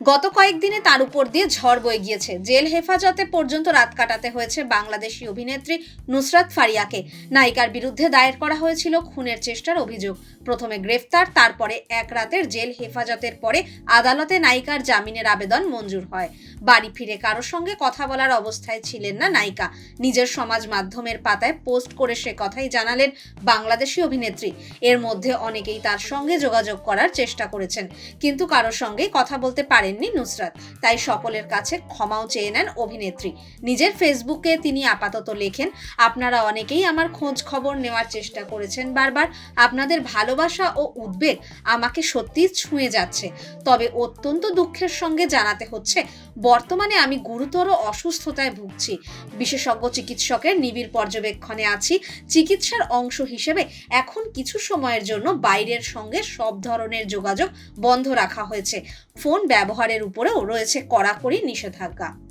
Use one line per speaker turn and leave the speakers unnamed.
গত কয়েকদিনে তার উপর দিয়ে ঝড় বয়ে গিয়েছে। জেল হেফাজতে পর্যন্ত রাত কাটাতে হয়েছে বাংলাদেশি অভিনেত্রী নুসরাত ফারিয়াকে। নায়িকার বিরুদ্ধে দায়ের করা হয়েছিল খুনের চেষ্টার অভিযোগ। প্রথমে গ্রেফতার, তারপরে এক রাতের জেল হেফাজতের পরে আদালতে নায়িকার জামিনের আবেদন মঞ্জুর হয়। বাড়ি ফিরে কারোর সঙ্গে কথা বলার অবস্থায় ছিলেন না নায়িকা। নিজের সমাজ মাধ্যমের পাতায় পোস্ট করে সে কথাই জানালেন বাংলাদেশি অভিনেত্রী। এর মধ্যে অনেকেই তার সঙ্গে যোগাযোগ করার চেষ্টা করেছেন, কিন্তু কারোর সঙ্গেই কথা বলতে পারেননি নুসরাত। তাই সকলের কাছে ক্ষমাও চেয়ে নেন অভিনেত্রী। নিজের ফেসবুকে তিনি আপাতত লেখেন, আপনারা অনেকেই আমার খোঁজ খবর নেওয়ার চেষ্টা করেছেন বারবার। আপনাদের ভালোবাসা ও উদ্বেগ আমাকে সত্যিই ছুঁয়ে যাচ্ছে। তবে অত্যন্ত দুঃখের সঙ্গে জানাতে হচ্ছে বর্তমানে আমি গুরুতর অসুস্থতায় ভুগছি। বিশেষজ্ঞ চিকিৎসকের নিবিড় পর্যবেক্ষণে আছি। চিকিৎসার অংশ হিসেবে এখন কিছু সময়ের জন্য বাইরের সঙ্গে সব ধরনের যোগাযোগ বন্ধ রাখা হয়েছে। ফোন ব্যবহারের উপরেও রয়েছে কড়াকড়ি নিষেধাজ্ঞা।